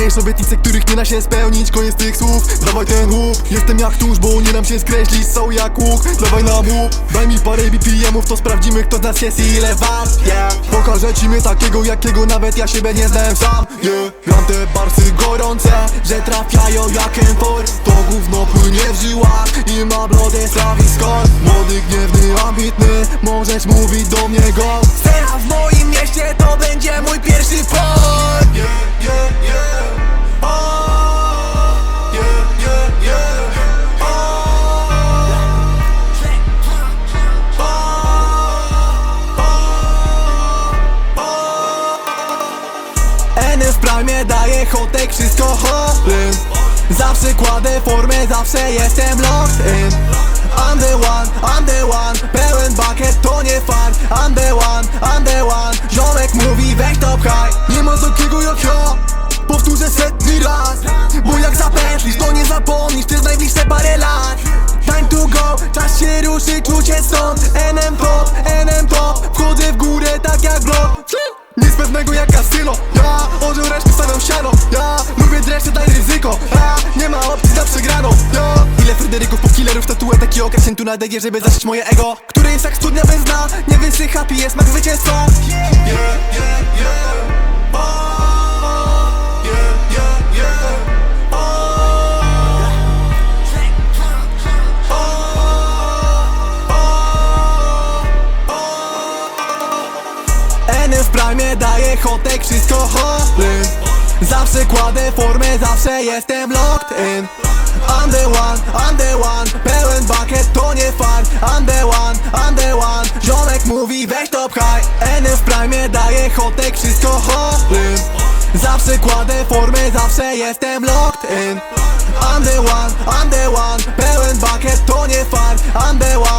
Dajesz obietnice, których nie da się spełnić. Koniec tych słów, dawaj ten łup. Jestem jak tuż, bo nie dam się skreślić. Są jak łuk, dawaj na łup. Daj mi parę BPM-ów, to sprawdzimy kto z nas jest ile wart yeah. Pokażę ci mnie takiego, jakiego nawet ja siebie nie znałem sam. Yeah. Gram te barsy gorące, że trafiają jak enfor To gówno płynie w żyłach i ma blodę slawisko Młody, gniewny, ambitny, możesz mówić do mnie go. Scena w moim mieście NF Prime daje hotek, wszystko hoplyn Zawsze kładę formę, zawsze jestem locked in I'm the one, I'm the one Pełen bucket to nie fan. I'm the one, I'm the one Ziomek mówi weź to pchaj. Nie ma takiego jak ja Powtórzę setny raz. Bo jak zapętlisz to nie zapomnisz Przez najbliższe parę lat. Time to go, czas się ruszyć, czucie stąd stawiam siano. Ja lubię dreszcze, daj ryzyko. Ja nie ma opcji za przegraną. Ja Ile Fryderyków, po killerów, statuetek i okresien tu nadejdzie, żeby zaszyć moje ego Który jest jak studnia bez dna. Nie wysycha, pije smak zwycięstwa. Yeah, yeah, yeah. NF Prime daje hotek, wszystko Zawsze kładę formę, zawsze jestem locked in. I'm the one, I'm the one Pełen bucket to nie fan I'm the one, I'm the one Ziomek mówi weź to pchaj. NF Prime daje hotek, wszystko hoplyn Zawsze kładę formę, zawsze jestem locked in. I'm the one, I'm the one Pełen bucket to nie fan I'm the one,